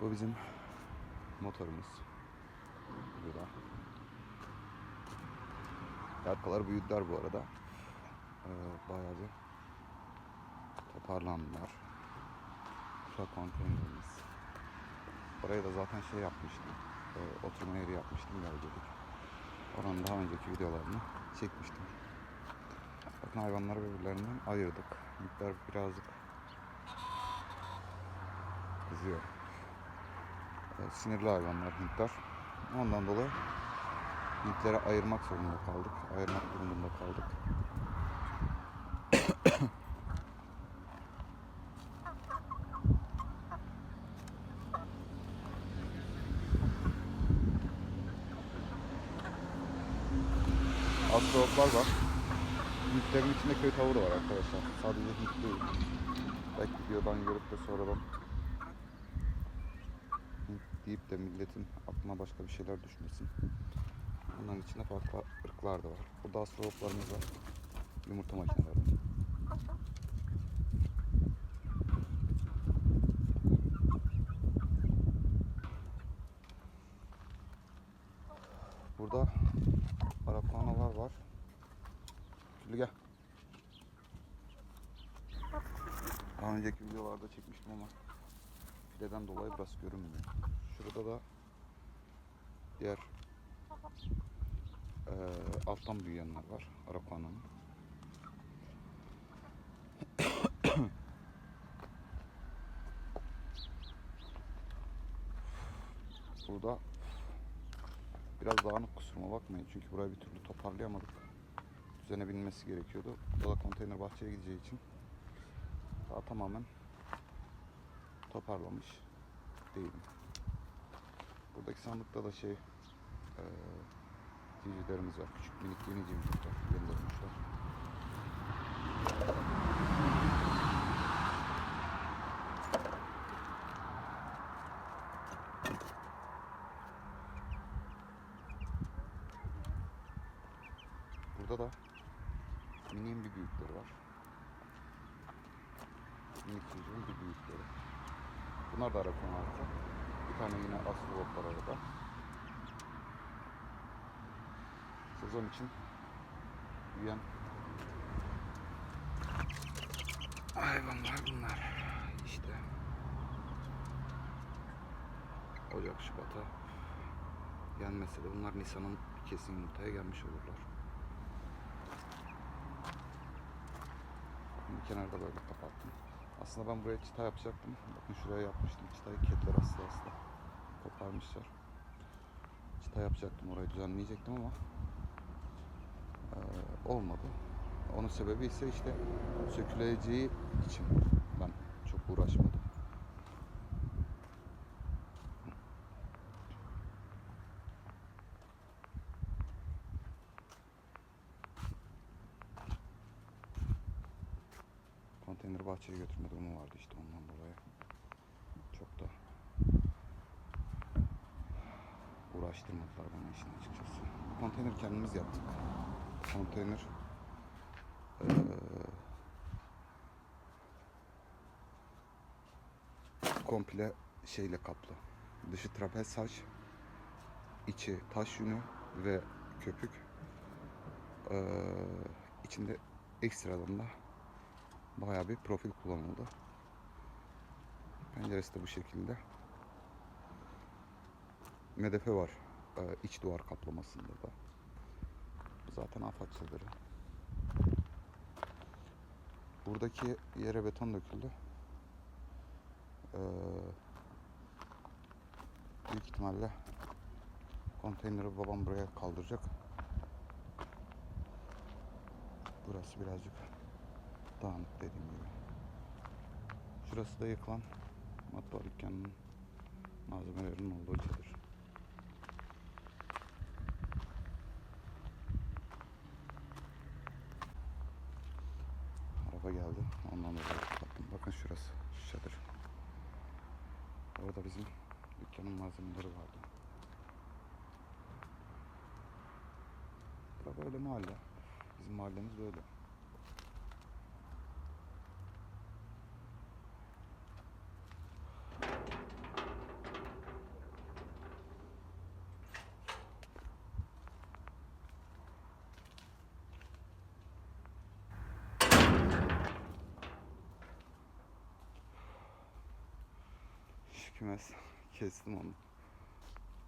Bu bizim motorumuz. Burada. Arkalar büyüdüler bu arada. Ee, bayağı bir toparlandılar. Şu konteynerimiz. Oraya da zaten şey yapmıştım. Ee, oturma yeri yapmıştım galiba. Oranın daha önceki videolarını çekmiştim. Bakın hayvanları birbirlerinden ayırdık. Büyükler birazcık kızıyor. Evet, sinirli hayvanlar Hintler. Ondan dolayı Hintleri ayırmak zorunda kaldık. Ayırmak durumunda kaldık. Astrologlar var. Hintlerin içinde köy tavuğu da var arkadaşlar. Sadece Hint değil. Belki videodan görüp de sonradan deyip de milletin aklına başka bir şeyler düşmesin. Bunların içinde farklı ırklar da var. Burada astrologlarımız var. Yumurta makineleri. Burada Arapanalar var. Şöyle gel. Daha önceki videolarda çekmiştim ama fileden dolayı biraz görünmüyor. Şurada da diğer eee, alttan büyüyenler var. Arapana'nın. Burada biraz dağınık kusuruma bakmayın çünkü burayı bir türlü toparlayamadık. Düzene binmesi gerekiyordu. Bu da konteyner bahçeye gideceği için daha tamamen toparlamış değilim. Buradaki sandıkta da şey civcivlerimiz var. Küçük minik yeni civcivler göndermişler. Burada da miniğin bir büyükleri var. Minik civcivin bir büyükleri. Bunlar da Arapon altı. Tane yine astrolog var arada. Sezon için büyüyen hayvanlar bunlar. İşte Ocak, Şubat'a gelmese de bunlar Nisan'ın kesin yumurtaya gelmiş olurlar. Şimdi kenarda böyle kapattım. Aslında ben buraya çıta yapacaktım. Bakın şuraya yapmıştım. Çıtayı kediler asla asla koparmışlar. Çıta yapacaktım. Orayı düzenleyecektim ama eee, olmadı. Onun sebebi ise işte söküleceği için ben çok uğraşmadım. Konteyner bahçeye götürme durumu vardı işte ondan dolayı. Çok da uğraştırmadılar bana işin açıkçası. Bu konteyneri kendimiz yaptık. Konteyner eee, komple şeyle kaplı. Dışı trapez saç, içi taş yünü ve köpük. Eee içinde ekstradan da bayağı bir profil kullanıldı. Penceresi de bu şekilde. Medefe var ee, iç duvar kaplamasında da. Zaten afat çadırı. Buradaki yere beton döküldü. Ee, büyük ihtimalle konteyneri babam buraya kaldıracak. Burası birazcık dağınık dediğim gibi. Şurası da yıkılan matbaa dükkanının malzemelerinin olduğu çadır. Araba geldi. Ondan dolayı kapattım. Bakın şurası. Şu çadır. Orada bizim dükkanın malzemeleri vardı. Bura böyle mahalle. Bizim mahallemiz böyle. Kümes. Kestim onu.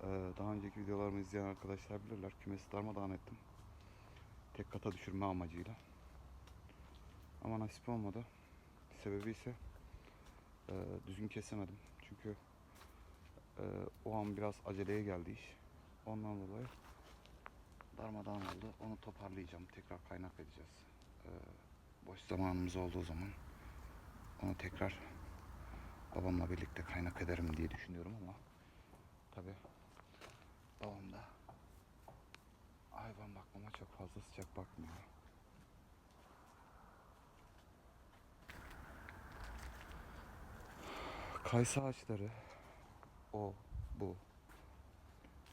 Ee, daha önceki videolarımı izleyen arkadaşlar bilirler. Kümesi darmadağın ettim. Tek kata düşürme amacıyla. Ama nasip olmadı. Sebebi ise e, düzgün kesemedim. Çünkü e, o an biraz aceleye geldi iş. Ondan dolayı darmadağın oldu. Onu toparlayacağım. Tekrar kaynak edeceğiz. E, boş zamanımız olduğu zaman onu tekrar babamla birlikte kaynak ederim diye düşünüyorum ama tabi babam da hayvan bakmama çok fazla sıcak bakmıyor. Kayısı ağaçları o bu.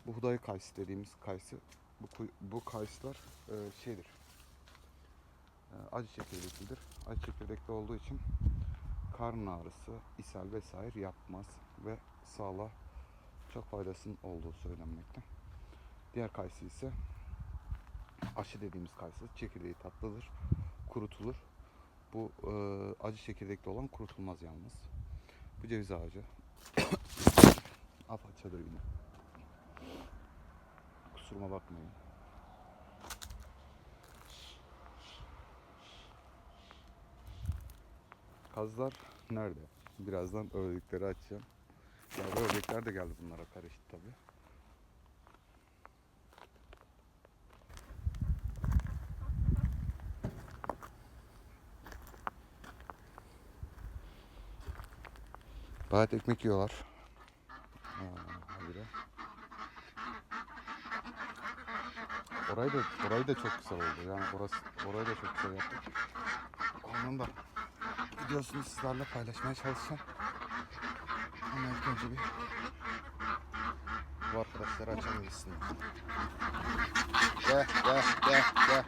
Bu huday kayısı dediğimiz kayısı bu bu kayısılar e, şeydir. E, acı çekirdeklidir acı çekirdekli olduğu için karın ağrısı, ishal vesaire yapmaz ve sağlığa çok faydasının olduğu söylenmekte. Diğer kayısı ise aşı dediğimiz kayısı çekirdeği tatlıdır, kurutulur. Bu e, acı çekirdekli olan kurutulmaz yalnız. Bu ceviz ağacı. Afat çadır yine. Kusuruma bakmayın. Kazlar nerede? Birazdan ördekleri açacağım. Ya bu ördekler de geldi bunlara karıştı tabi. Bayat ekmek yiyorlar. Aa. Orayı da, orayı da çok güzel oldu. Yani orası, orayı da çok güzel yaptık. Onun da videosunu sizlerle paylaşmaya çalışacağım. Ama ilk önce bir bu arkadaşları açamayız. Gel gel gel gel.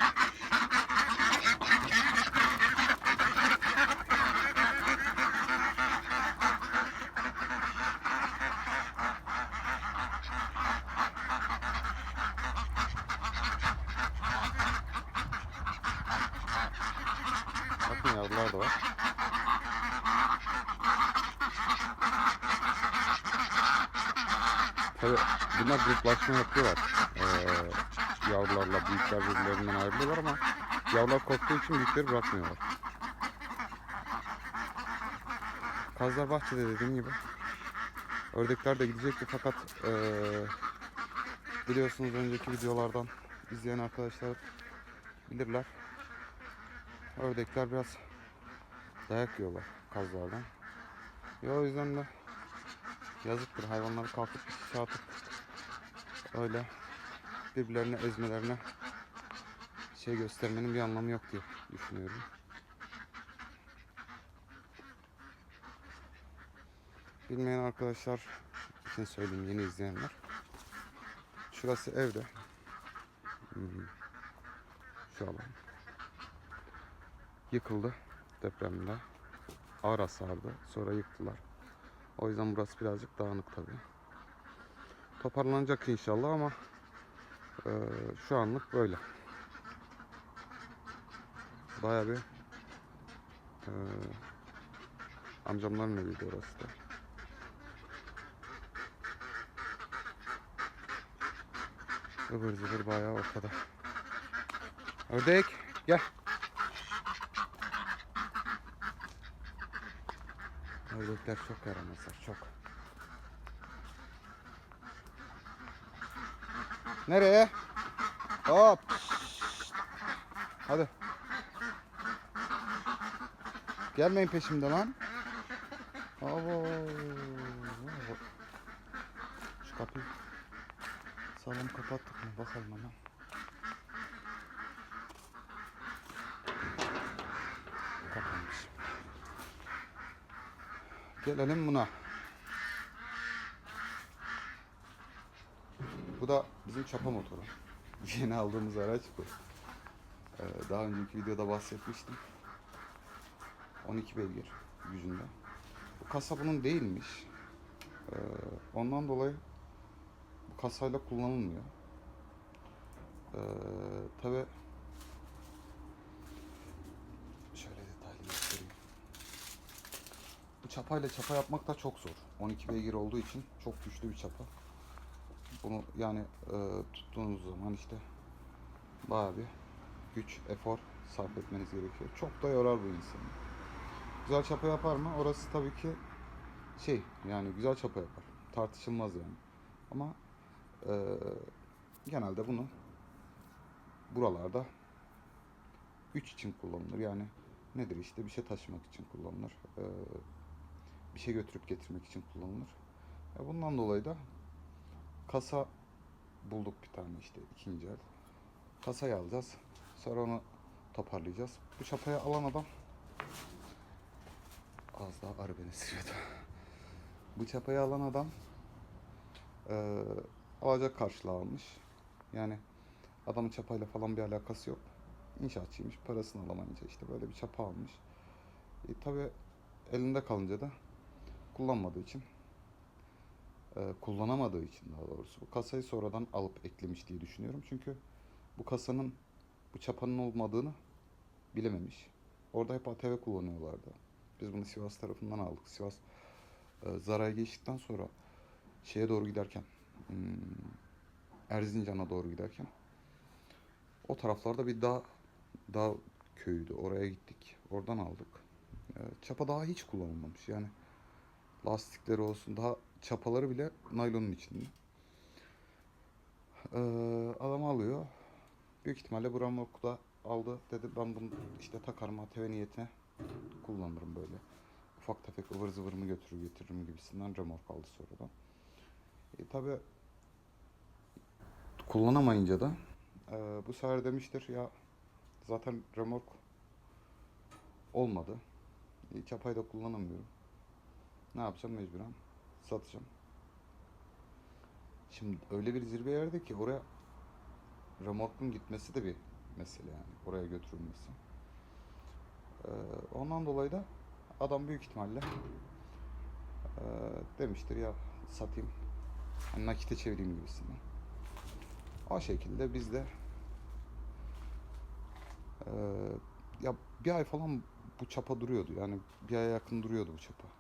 Bakın yavrular da var. Tabii bunlar gruplaşma yapıyorlar. Ee, yavrularla büyükler birbirlerinden ayrılıyorlar ama yavrular korktuğu için büyükleri bırakmıyorlar. Kazlar bahçede dediğim gibi. Ördekler de gidecekti fakat ee, biliyorsunuz önceki videolardan izleyen arkadaşlar bilirler. Ördekler biraz dayak yiyorlar kazlardan. Ya o yüzden de yazıktır hayvanları kalkıp şey atıp öyle birbirlerine ezmelerine şey göstermenin bir anlamı yok diye düşünüyorum. Bilmeyen arkadaşlar için söyleyeyim yeni izleyenler. Şurası evde. Hmm. Şu alan yıkıldı depremde. Ağır hasardı. Sonra yıktılar. O yüzden burası birazcık dağınık tabi. Toparlanacak inşallah ama e, şu anlık böyle. Baya bir e, amcamların eviydi orası da. Zıvır zıvır bayağı ortada. Ördek gel. Ördekler çok yaramazlar çok. Nereye? Hop. Hadi. Gelmeyin peşimde lan. Abo. Şu kapıyı sağlam kapattık mı bakalım hemen. Gelelim buna. Bu da bizim çapa motoru. Yeni aldığımız araç bu. Ee, daha önceki videoda bahsetmiştim. 12 beygir gücünde. Bu kasa bunun değilmiş. Ee, ondan dolayı bu kasayla kullanılmıyor. Ee, Tabi Bu çapayla çapa yapmak da çok zor. 12 beygir olduğu için çok güçlü bir çapa. Bunu yani e, tuttuğunuz zaman işte bayağı bir güç, efor sarf etmeniz gerekiyor. Çok da yorar bu insanı. Güzel çapa yapar mı? Orası tabii ki şey yani güzel çapa yapar. Tartışılmaz yani. Ama e, genelde bunu buralarda güç için kullanılır. Yani nedir işte bir şey taşımak için kullanılır. E, bir şey götürüp getirmek için kullanılır. E, bundan dolayı da kasa bulduk bir tane işte ikinci el. Kasayı alacağız. Sonra onu toparlayacağız. Bu çapayı alan adam az daha arı beni sürüyordu. Bu çapayı alan adam eee alacak karşılığı almış. Yani adamın çapayla falan bir alakası yok. İnşaatçıymış. Parasını alamayınca işte böyle bir çapa almış. E, tabii elinde kalınca da kullanmadığı için e, kullanamadığı için daha doğrusu bu kasayı sonradan alıp eklemiş diye düşünüyorum. Çünkü bu kasanın bu çapanın olmadığını bilememiş. Orada hep ATV kullanıyorlardı. Biz bunu Sivas tarafından aldık. Sivas e, Zara'ya geçtikten sonra şeye doğru giderken hmm, Erzincan'a doğru giderken o taraflarda bir dağ dağ köyüydü. Oraya gittik. Oradan aldık. E, çapa daha hiç kullanılmamış. Yani lastikleri olsun daha çapaları bile naylonun içinde. Ee, adam alıyor. Büyük ihtimalle bu Ramok'ta aldı. Dedi ben bunu işte takarım ATV niyetine kullanırım böyle. Ufak tefek ıvır zıvırımı götürür getiririm gibisinden remork aldı sonradan. E, tabi kullanamayınca da e, bu sefer demiştir ya zaten remork olmadı. E, çapayı da kullanamıyorum. Ne yapacağım mecburen? Satacağım. Şimdi öyle bir zirve yerde ki oraya remorkun gitmesi de bir mesele yani. Oraya götürülmesi. Ee, ondan dolayı da adam büyük ihtimalle ee, demiştir ya satayım. Hani nakite çevireyim gibisinden. O şekilde biz de ee, ya bir ay falan bu çapa duruyordu. Yani bir aya yakın duruyordu bu çapa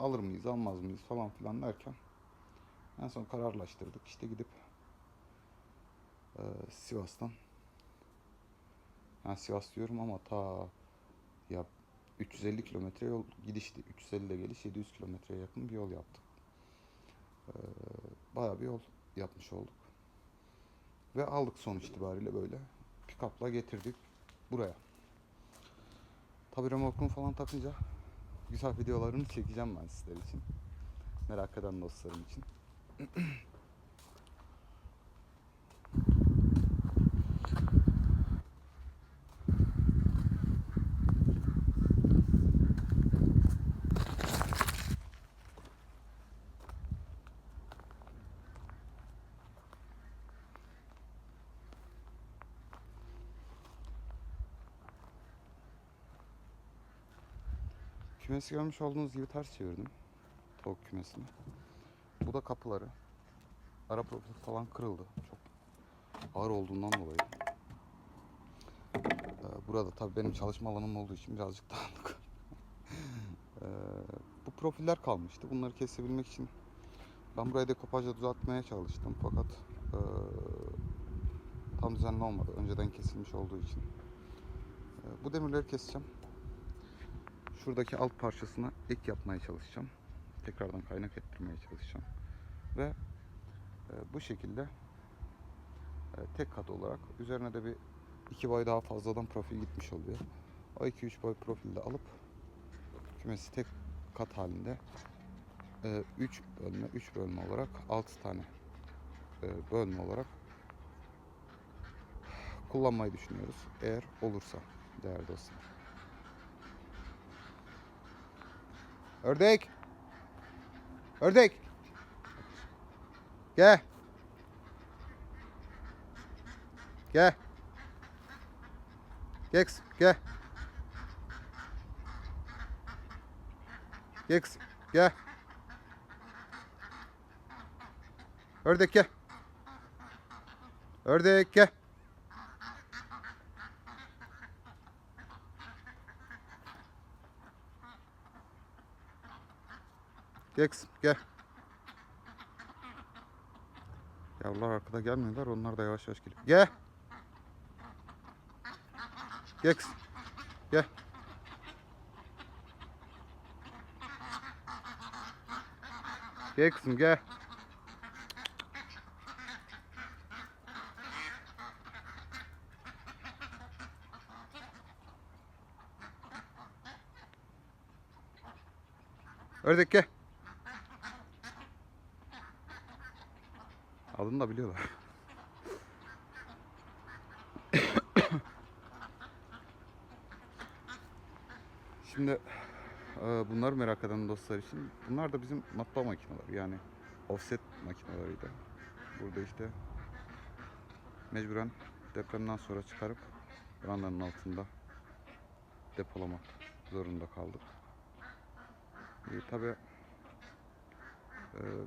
alır mıyız almaz mıyız falan filan derken en son kararlaştırdık. İşte gidip e, Sivas'tan yani Sivas diyorum ama ta ya 350 kilometre yol gidişti. 350 de geliş 700 kilometreye yakın bir yol yaptık. E, bayağı bir yol yapmış olduk. Ve aldık sonuç itibariyle böyle. Pick-up'la getirdik buraya. Tabi remorkunu falan takınca güzel videolarını çekeceğim ben sizler için. Merak eden dostlarım için. Kümesi görmüş olduğunuz gibi ters çevirdim. Tavuk kümesini. Bu da kapıları. Ara profil falan kırıldı. Çok ağır olduğundan dolayı. Ee, burada tabii benim çalışma alanım olduğu için birazcık dağınık. Ee, bu profiller kalmıştı. Bunları kesebilmek için ben burayı dekopajla düzeltmeye çalıştım fakat ee, tam düzenli olmadı. Önceden kesilmiş olduğu için. Bu demirleri keseceğim. Şuradaki alt parçasına ek yapmaya çalışacağım. Tekrardan kaynak ettirmeye çalışacağım. Ve e, bu şekilde e, tek kat olarak üzerine de bir iki boy daha fazladan profil gitmiş oluyor. O 2-3 boy profilde alıp kümesi tek kat halinde 3 bölme 3 bölme olarak 6 tane e, bölme olarak kullanmayı düşünüyoruz. Eğer olursa değerli dostlar. Ördek. Ördek. Gel. Gel. Kızım, Gel. Kızım, Gel. Ördek gel. Ördek gel. Gel kızım gel. Yavrular arkada gelmiyorlar. Onlar da yavaş yavaş geliyor. Gel. Gel kızım. Gel. Gel kızım gel. Ördek gel. Adını da biliyorlar. Şimdi e, bunları merak eden dostlar için bunlar da bizim matbaa makineleri yani offset makineleriydi. Burada işte mecburen depremden sonra çıkarıp brandanın altında depolamak zorunda kaldık. E, tabi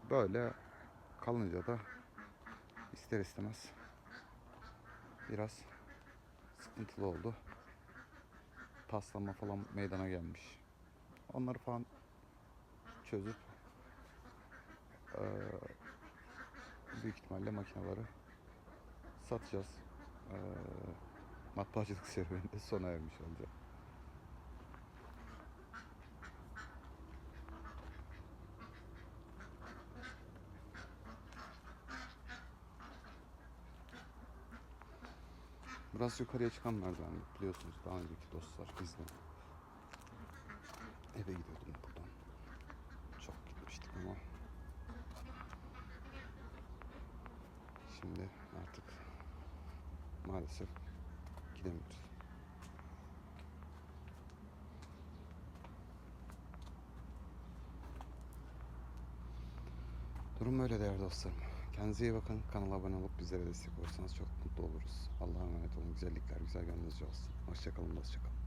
böyle kalınca da ister istemez biraz sıkıntılı oldu. Paslanma falan meydana gelmiş. Onları falan çözüp büyük ihtimalle makineleri satacağız. Matbaacılık serüveninde sona ermiş olacak. Burası yukarıya çıkan merdiven biliyorsunuz daha önceki dostlar izle. Eve gidiyordum buradan. Çok gitmiştik ama şimdi artık maalesef gidemiyoruz. Durum böyle değerli dostlarım. Kendinize iyi bakın. Kanala abone olup bizlere destek olursanız çok mutlu oluruz. Allah'a emanet olun. Güzellikler, güzel gönlünüzce olsun. Hoşçakalın, hoşçakalın.